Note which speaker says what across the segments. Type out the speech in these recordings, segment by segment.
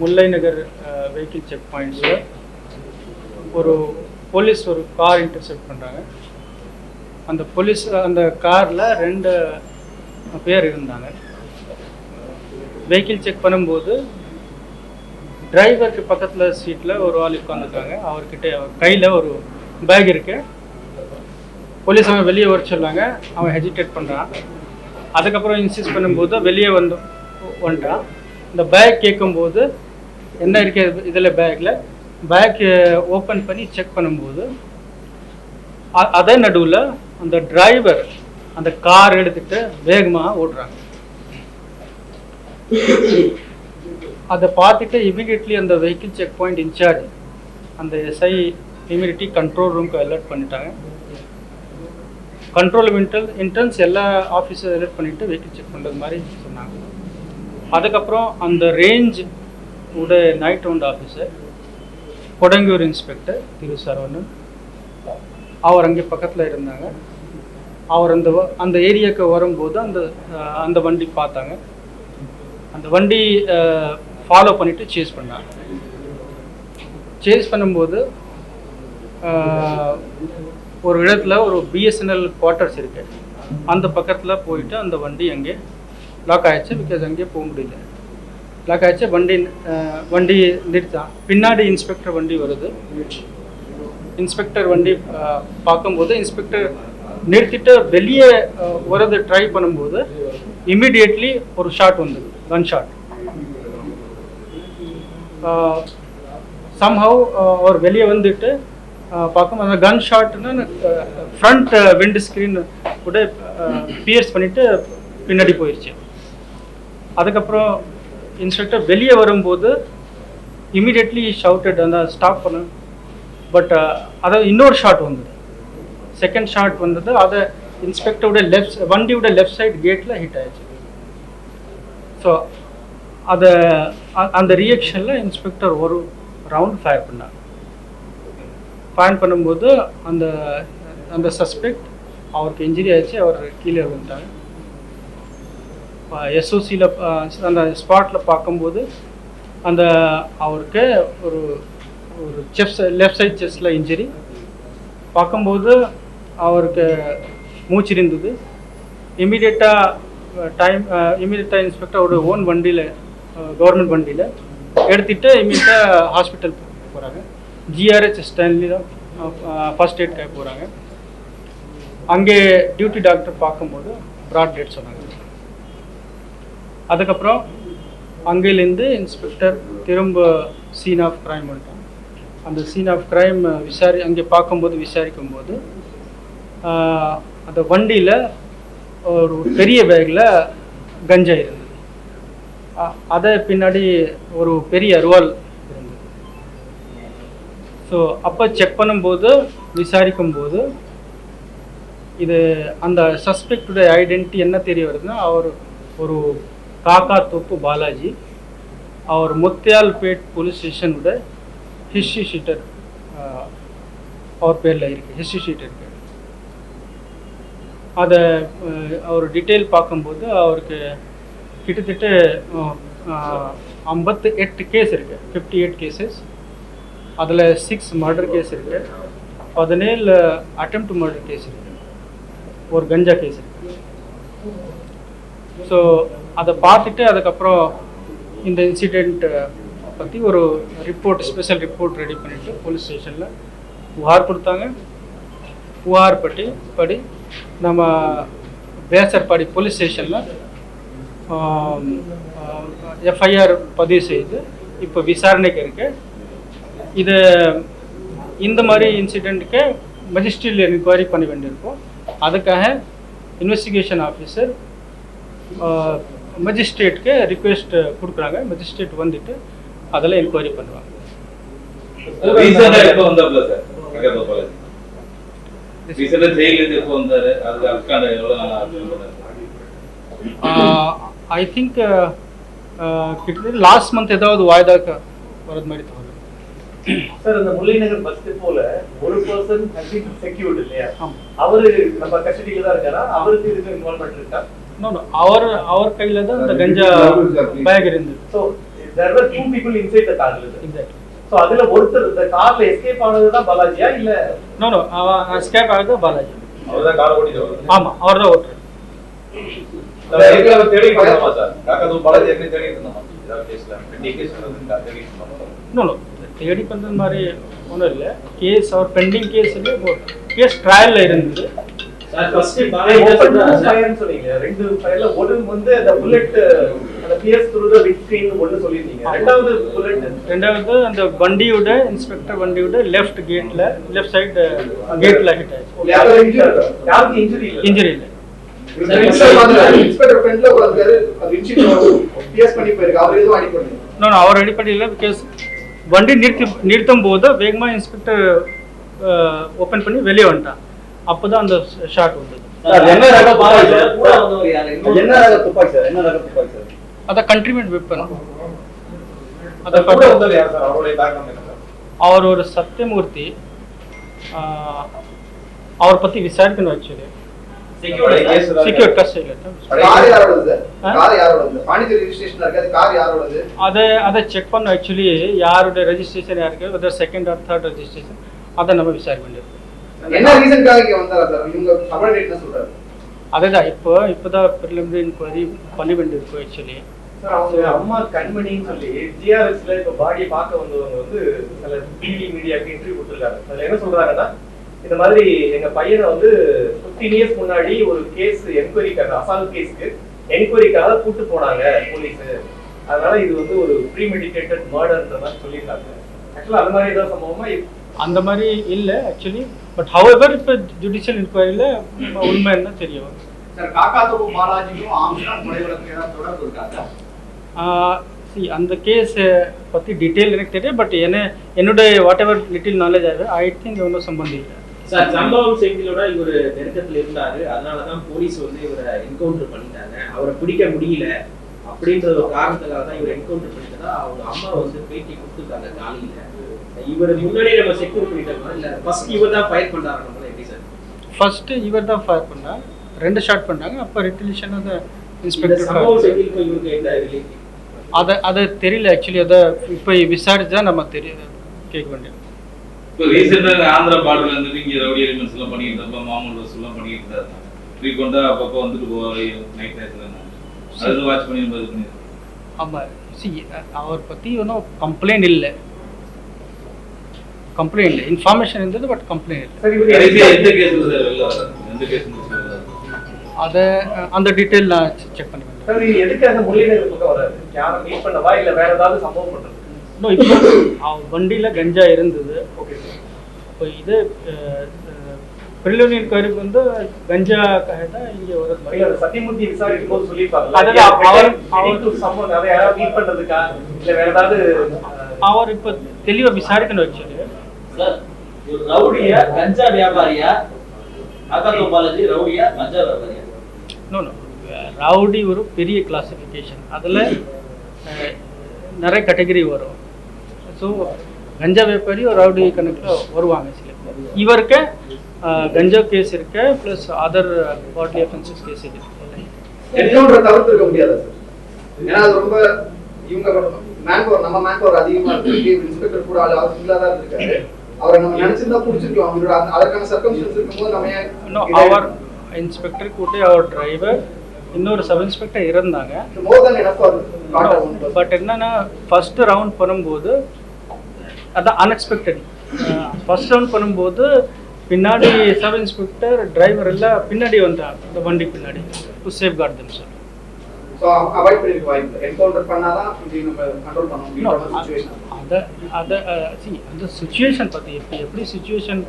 Speaker 1: முல்லை நகர் vehicle check பாயிண்ட்ஸில் ஒரு police ஒரு car intercept பண்ணுறாங்க அந்த போலீஸ் அந்த காரில் ரெண்டு பேர் இருந்தாங்க. வெஹிக்கிள் செக் பண்ணும்போது டிரைவருக்கு பக்கத்தில் சீட்டில் ஒரு ஆள் உட்காந்துருக்காங்க அவர்கிட்ட அவர் கையில் ஒரு பேக் இருக்கு. போலீஸ் அவன் வெளியே வர சொல்லாங்க அவன் ஹெசிடேட் பண்ணுறான் அதுக்கப்புறம் இன்சிஸ்ட் பண்ணும்போது வெளியே வந்து வந்துட்டான் இந்த பேக் கேட்கும்போது என்ன இருக்கு இதில் பேக்கில் பேக் ஓப்பன் பண்ணி செக் பண்ணும்போது அதே நடுவில் அந்த டிரைவர் அந்த கார் எடுத்துக்கிட்டு வேகமாக ஓடுறாங்க. அதை பார்த்துட்டு இமிடியட்லி அந்த வெஹிக்கிள் செக் பாயிண்ட் இன்சார்ஜ் அந்த எஸ்ஐ இமிடியட்லி கண்ட்ரோல் ரூம்க்கு அலர்ட் பண்ணிட்டாங்க. கண்ட்ரோல் இன்டல் இன்டர்ன்ஸ் எல்லா ஆஃபீஸர் அலர்ட் பண்ணிவிட்டு வெஹிக்கிள் செக் பண்ணுறது மாதிரி சொன்னாங்க. அதுக்கப்புறம் அந்த ரேஞ்ச் உட night round officer Kodungaiyur inspector திரு சரவணன் அவர் அங்கே பக்கத்தில் இருந்தாங்க. அவர் அந்த அந்த ஏரியாவுக்கு வரும்போது அந்த அந்த வண்டி பார்த்தாங்க. அந்த வண்டி ஃபாலோ பண்ணிவிட்டு சேஸ் பண்ணாங்க. சேஸ் பண்ணும்போது ஒரு இடத்துல ஒரு பிஎஸ்என்எல் குவார்ட்டர்ஸ் இருக்கு. அந்த பக்கத்தில் போயிட்டு அந்த வண்டி அங்கே லாக் ஆயிடுச்சு பிகாஸ் அங்கே போக முடியல. லாக் ஆயிடுச்சு வண்டி வண்டி நிறுத்தான் பின்னாடி இன்ஸ்பெக்டர் வண்டி வருது. இன்ஸ்பெக்டர் வண்டி பார்க்கும்போது இன்ஸ்பெக்டர் நிறுத்திட்டு வெளியே வரது ட்ரை பண்ணும்போது இமிடியேட்லி ஒரு ஷாட் வந்தது. கன் ஷாட் சம்ஹவ் அவர் வெளியே வந்துட்டு பார்க்கும்போது பார்க்கும் அந்த கன் ஷாட்னு ஃப்ரண்ட் விண்ட் ஸ்க்ரீன் கூட பியர்ஸ் பண்ணிட்டு பின்னாடி போயிடுச்சு அதுக்கப்புறம் இன்ஸ்ட்ரக்டர் வெளியே வரும்போது இமீடியட்லி ஷவுட்டட் அந்த ஸ்டாப் பண்ண. பட் அதை இன்னொரு ஷாட் வந்தது. செகண்ட் ஷாட் வந்தது. அதை இன்ஸ்பெக்டரோட லெஃப்ட் வண்டியோட லெஃப்ட் சைடு கேட்டில் ஹிட் ஆயிடுச்சு. ஸோ அதை அ- அந்த ரியாக்ஷனில் இன்ஸ்பெக்டர் ஒரு ரவுண்ட் ஃபயர் பண்ணாங்க ஃபயர் பண்ணும்போது அந்த அந்த சஸ்பெக்ட் அவருக்கு இன்ஜுரி ஆயிடுச்சு. அவர் கீழே விழுந்தாங்க எஸ்ஓசியில் அந்த ஸ்பாட்டில் பார்க்கும்போது அந்த அவருக்கு ஒரு ஒரு செஃப்ஸ் லெஃப்ட் சைட் செஸ்டில் இன்ஜுரி பார்க்கும்போது அவருக்கு மூச்சு இருந்தது. இமீடியட்டாக டைம் இமீடியட்டாக ஒரு ஓன் வண்டியில் கவர்மெண்ட் வண்டியில் எடுத்துகிட்டு இமீடியட்டாக ஹாஸ்பிட்டல் போகிறாங்க ஜிஆர்ஹெச் ஸ்டான்லி தான் ஃபர்ஸ்ட் எய்ட் போகிறாங்க அங்கே டியூட்டி டாக்டர் பார்க்கும்போது ப்ராட் டேட் சொன்னாங்க. அதுக்கப்புறம் அங்கேலேருந்து இன்ஸ்பெக்டர் திரும்ப சீன் ஆஃப் கிரைம் வந்துட்டாங்க. அந்த சீன் ஆஃப் கிரைம் விசாரி அங்கே பார்க்கும்போது விசாரிக்கும் போது அந்த வண்டியில் ஒரு பெரிய பேக்கில் கஞ்சா இருந்தது. அதை பின்னாடி ஒரு பெரிய அருவாள் இருந்தது. ஸோ அப்போ செக் பண்ணும்போது விசாரிக்கும் போது இது அந்த சஸ்பெக்டுடைய ஐடென்டிட்டி என்ன தெரிய வருதுன்னா அவர் ஒரு காக்கா தொப்பு பாலாஜி அவர் முத்தியால்பேட் போலீஸ் ஸ்டேஷனோட ஹிஸ்ட்ரி ஷீட்டர் அவர் பேரில் இருக்குது ஹிஸ்ட்ரி ஷீட் இருக்கு. அதை அவர் டீட்டெயில் பார்க்கும்போது அவருக்கு கிட்டத்தட்ட ஐம்பத்து எட்டு கேஸ் இருக்கு ஃபிஃப்டி எயிட் கேசஸ் அதில் சிக்ஸ் மர்டர் கேஸ் இருக்கு. பதினேழு அட்டெம்ப்ட் மர்டர் கேஸ் இருக்கு. ஒரு கஞ்சா கேஸ் இருக்கு. ஸோ அதை பார்த்துட்டு அதுக்கப்புறம் இந்த இன்சிடெண்ட் பற்றி ஒரு ரிப்போர்ட் ஸ்பெஷல் ரிப்போர்ட் ரெடி பண்ணிட்டு போலீஸ் ஸ்டேஷனில் புகார் கொடுத்தாங்க. புகார் பட்டி படி நம்ம பேசர்பாடி போலீஸ் ஸ்டேஷனில் எஃப்ஐஆர் பதிவு செய்து இப்போ விசாரணைக்கு இருக்கு. இது இந்த மாதிரி இன்சிடெண்ட்டுக்கு மஜிஸ்ட்ரேட் என்கொயரி பண்ண வேண்டியிருக்கும். அதுக்காக இன்வெஸ்டிகேஷன் ஆஃபீஸர் மஜிஸ்ட்ரேட்க்கு ரிக்வெஸ்ட் கொடுக்குறாங்க. மஜிஸ்ட்ரேட் வந்துட்டு அதில் என்கொயரி பண்ணுவாங்க. ஐ திங்க் கிட்டத்தட்ட லாஸ்ட் மந்த் ஏதாவது வாய்தாக்கு வரது மாதிரி தோணுது.
Speaker 2: சார் அந்த முல்லைநகர் பஸ் டிப்போல ஒரு பர்சன் செக்யூர்ட் இல்லையா? அவரு நம்ம கஸ்டடியில தான் இருக்காரா? அவருக்கு இதுக்கு இன்வால்மெண்ட் இருக்கா?
Speaker 1: No, no, அவர் அவர் கையில் தான் அந்த கஞ்சா பேக் இருந்தது.
Speaker 2: So there were two people inside the car
Speaker 1: exact
Speaker 2: so அதுல ஒருத்தர் இந்த கார்ல எஸ்கேப் ஆனதுதான் பாலாஜியா இல்ல?
Speaker 1: நோ நோ அவன் ஸ்கேப் ஆகுது பாலாஜி.
Speaker 3: அவர்தான் காரை ஓட்டிட்டு வர்றாரு.
Speaker 1: ஆமா அவர் தான் ஓட்டுறாரு. தேடி மாதிரி ஒன்றும் இல்லை. கேஸ் அவர் பெண்டிங் கேஸ் கேஸ் ட்ரையலில் இருந்தது.
Speaker 4: சார் ஃபர்ஸ்ட்
Speaker 2: ஓபன் ஃபயர்னு சொன்னீங்க ரெண்டு ஃபயர்ல ஒரு வந்து அந்த புல்லட் அந்த பிஎஸ் த்ரூ த விண்ட்ஸ்கிரீன் ஒன்னு சொல்லிருந்தீங்க ரெண்டாவது புல்லட்
Speaker 1: ரெண்டாவது அந்த வண்டியோட இன்ஸ்பெக்டர் வண்டியோட லெஃப்ட் கேட்டில் லெஃப்ட் சைடு கேட்டில் ஹிட் ஆயிடுச்சு.
Speaker 2: யாருக்கு இன்ஜுரி இல்ல?
Speaker 1: இன்ஜுரி இல்லை?
Speaker 5: அவர்
Speaker 1: பிகாஸ் வண்டி நிறுத்தி நிறுத்தும் போது வேகமாக இன்ஸ்பெக்டர் ஓப்பன் பண்ணி வெளியே வந்துட்டான். அப்போ தான் அந்த ஷாட் வந்தது.
Speaker 4: சார் என்ன ரக பாலாஜி கூட வந்தவர் யாரு?
Speaker 6: என்ன ரக துப்பாக்கி சார்? என்ன ரக துப்பாக்கி சார்?
Speaker 1: அதை கண்ட்ரிபியூட் வெப்பன் அதை
Speaker 3: அது கூட வந்தவர் யார் சார்? அவருடைய background என்ன சார்?
Speaker 1: அவர் ஒரு சத்தியமூர்த்தி. அவரை பற்றி விசாரிக்கணும் ஆக்சுவலி செக்யூர் கஸ்டடியில்
Speaker 5: கார் யாரோடது சார்
Speaker 1: ஆ?
Speaker 5: கார் யாரோடது பாண்டிச்சேரி ரெஜிஸ்ட்ரேஷன்ல இருக்காது கார் யாரோடது
Speaker 1: அதை அதை செக் பண்ணோம் ஆக்சுவலி யாருடைய ரெஜிஸ்ட்ரேஷன் யாருக்கு whether second or third registration அதை நம்ம விசாரிக்க வேண்டியது
Speaker 5: என்ன இங்க வந்தாரா சார் இவங்க தமிழ் என்ன சொல்றாரு.
Speaker 1: அதுதான் இப்போ இப்போ தான் ப்ரிலிமினரி இன்கொயரி பண்ண வேண்டியிருக்கும் ஆக்சுவலி
Speaker 2: சார் அவங்க அம்மா கண்மணின்னு சொல்லி ஜிஆர்எஸ்ல இப்ப பாடியை பார்க்க வந்தவங்க வந்து சில டிவி மீடியாக்கு இன்டர்வியூ கொடுத்துருக்காங்க. அதுல என்ன சொல்றாங்கன்னா இந்த மாதிரி எங்க பையனை வந்து 15 இயர்ஸ் முன்னாடி ஒரு கேஸ் என்கொயரிக்காக அசால்ட் கேஸ்க்கு என்கொயரிக்காக கூட்டு போனாங்க போலீஸ் அதனால இது வந்து ஒரு ப்ரீமெடிடேட்டட் மர்டர்ன்ற மாதிரி சொல்லியிருக்காங்க. ஆக்சுவலா அந்த மாதிரி ஏதாவது சம்பவமா
Speaker 1: அந்த மாதிரி இல்லை ஆக்சுவலி பட் ஹவெவர் இப்போ ஜுடிஷியல் இன்கொயரியில் உண்மை என்ன தெரிய வரும்
Speaker 5: சார் காக்காத்தோப்பு பாலாஜிக்கும் ஆம்ஸ்டாங் கொலை வழக்கு ஏதாவது தொடர்பு இருக்காங்க
Speaker 1: சி அந்த கேஸ் பற்றி டீட்டெயில் எனக்கு தெரியும் பட் என்ன என்னுடைய வாட் எவர் லிட்டில் நாலேஜ் ஆகுது ஐ திங்க் ஒன்றும் சம்பந்தம் இல்லை
Speaker 4: சார் சம்பவம் செய்தியோட இவர் நெருக்கத்துல இருந்தாரு. அதனாலதான் போலீஸ் வந்து இவரை என்கவுண்டர் பண்ணிட்டாங்க. அவரை பிடிக்க முடியல. அப்படின்ற ஒரு காரணத்துக்காக தான் இவர் என்கவுண்டர் பண்ணிட்டதா அவங்க அம்மா வந்து பேட்டி கொடுத்துருக்காங்க காலையில. இவர் முன்னாடியே நம்ம செக்யூர் பண்ணிட்டோமா இல்ல ஃபர்ஸ்ட் இவர் தான் ஃபயர் பண்றாரு நம்மள எப்படி சார்
Speaker 1: ஃபர்ஸ்ட்டு இவர் தான் ஃபயர் பண்ணார் ரெண்டு ஷாட் பண்ணாங்க அப்போ ரிட்டலிஷன் அந்த இன்ஸ்பெக்டர் அதை அதை தெரியல ஆக்சுவலி அதை இப்போ விசாரிச்சு தான் நம்ம தெரிய கேட்க வேண்டியது.
Speaker 3: இப்போ ரீசெண்டாக ஆந்திரா பார்டர்ல இருந்துட்டு இங்க ரவுடி எலிமெண்ட்ஸ் எல்லாம் பண்ணிட்டு இருந்தப்ப மாமூல் எல்லாம் பண்ணிட்டு இருந்தாரு. ஃப்ரீக்வெண்டா அப்பப்போ வந்துட்டு போவாரு நைட் டயத்துல அது வாட்ச் பண்ணி இது பண்ணி
Speaker 1: ஆமாம் சி அவர் பற்றி ஒன்றும் கம்ப்ளைண்ட் இல்லை. கம்ப்ளைண்ட்
Speaker 3: எந்த கேஸ் முடிச்சு வெளில வராரு
Speaker 1: அதை அந்த டீட்டெயில் நான் செக் பண்ணி இன்னும் இப்போ வண்டியில் கஞ்சா இருந்தது. இப்போ இது ப்ரிலிமினரி இன்கொயரிக்கு வந்து கஞ்சா தான் இங்கே ஒரு
Speaker 2: சத்தியமூர்த்தி விசாரிக்கும் போது சொல்லியிருப்பாங்கல்ல,
Speaker 1: அதுதான்
Speaker 2: அவர்
Speaker 1: இப்போ தெளிவாக விசாரிக்கணும்
Speaker 4: சார் ஒரு ரவுடியா கஞ்சா வியாபாரியா அகதோ பாலாஜி ரவுடியா கஞ்சா வியாபாரியா
Speaker 1: நோ நோ ரவுடி ஒரு பெரிய கிளாசிஃபிகேஷன் அதில் நிறைய கேட்டகரி வரும். ஸோ கஞ்சா வியாபாரி ஒரு ரவுடி கணக்கில் வருவாங்க சில பேர். இவருக்கு கஞ்சா கேஸ் இருக்கு plus other bodily offences case இருக்கு.
Speaker 5: என்கவுண்டர் முடியாது சார் ஏன்னா அது ரொம்ப இவங்க மேன் பவர் நம்ம மேன் பவர் அதிகமா இருக்கு. இன்ஸ்பெக்டர் கூட ஆள் சிங்கிளா தான் இருக்காரு அவரை நம்ம நினைச்சிருந்தா புடிச்சிருக்கோம் அவங்களோட அதற்கான சர்க்கம்ஸ்டன்ஸ் இருக்கும்போது நம்ம
Speaker 1: அவர் இன்ஸ்பெக்டர் கூட அவர் டிரைவர் இன்னொரு சப் இன்ஸ்பெக்டர் இருந்தாங்க. பட் என்னன்னா ஃபர்ஸ்ட் ரவுண்ட் பண்ணும்போது அதான் அன்எக்ஸ்பெக்டட் ஃபர்ஸ்ட் ரவுண்ட் பண்ணும்போது பின்னாடி சப் இன்ஸ்பெக்டர் டிரைவர் எல்லாம் பின்னாடி வந்தாங்க இந்த வண்டி பின்னாடி to safeguard them sir
Speaker 5: so avoid பண்ணிருக்க வாய்ப்பு என்கவுண்டர் பண்ணாதான் இது நம்ம கண்ட்ரோல் பண்ண முடியும்.
Speaker 1: அதை அதை சி அந்த சுச்சுவேஷன் பற்றி எப்படி எப்படி சுச்சுவேஷன்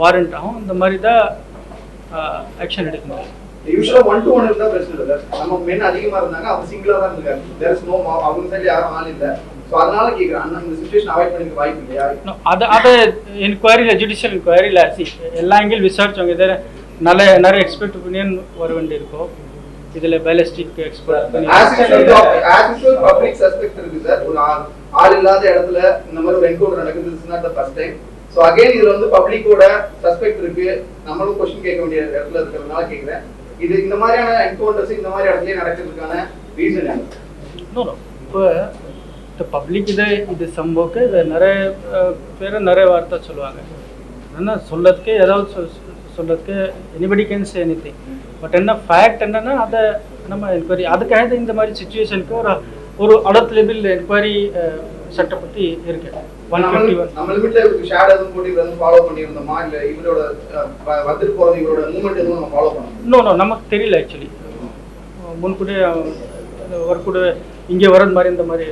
Speaker 1: வாரண்ட் ஆகும் அந்த மாதிரி தான் ஆக்ஷன் எடுக்க முடியும்
Speaker 5: ஒன் டு ஒன் இருந்தா பிரச்சனை இல்லை. நம்ம மென் அதிகமா இருந்தாங்க அவங்க சிங்கிளா தான் இருக்காங்க தேர் இஸ் நோ அவங்க யாரும் ஆள் இல்ல. சோ அதனால கேக்குறேன். அந்த இந்த சுச்சுவேஷன் அவாய்ட் பண்ணிக்க வாய்ப்பு இல்லையா?
Speaker 1: அதை அதை என்கொயரியில் ஜுடிஷியல் என்கொயரியில் சி எல்லா ஆங்கிள் விசாரிச்சவங்க இதில் நல்ல நிறைய எக்ஸ்பர்ட் ஒப்பீனியன் வர வேண்டியிருக்கும். இதில் ballistic expert
Speaker 5: usual as usual public suspect இருக்கு சார். ஒரு ஆள் இல்லாத இடத்துல இந்த மாதிரி ஒரு என்கவுண்டர் நடக்குது is not the first time so again இதுல வந்து பப்ளிக்கோட சஸ்பெக்ட் இருக்கு. நம்மளும் கொஸ்டின் கேட்க வேண்டிய இடத்துல இருக்கிறதுனால கேக்குறேன் இது இந்த மாதிரியான என்கவுண்டர்ஸ் இந்த மாதிரி இடத்துலயே நடக்கிறதுக்கான ரீசன் என்ன?
Speaker 1: இப்போ இந்த பப்ளிக் இதை இது சம்பவக்கு இது நிறைய பேர் நிறைய வார்த்தை சொல்லுவாங்க. என்ன சொல்லறதுக்கு ஏதாவது சொல் சொல்றதுக்கு anybody can say anything but என்ன ஃபேக்ட் என்னன்னா அதை நம்ம என்கொயரி அதுக்காக இந்த மாதிரி சுச்சுவேஷனுக்கு ஒரு ஒரு அடர்ட் லெவல் என்கொயரி சட்டை பற்றி இருக்கு. ஒன் டுவெண்ட்டி ஒன்
Speaker 5: நம்ம லிமிட்ல ஷேட் எதுவும் போட்டு இவர் வந்து ஃபாலோ பண்ணியிருந்தோமா? இல்ல இவரோட வந்துட்டு போறது இவரோட மூவ்மெண்ட் எதுவும் நம்ம ஃபாலோ பண்ணோம்
Speaker 1: இன்னும் no, நமக்கு தெரியல ஆக்சுவலி முன்கூட்டியே அவர் கூட இங்கே வர்றது மாதிரி இந்த மாதிரி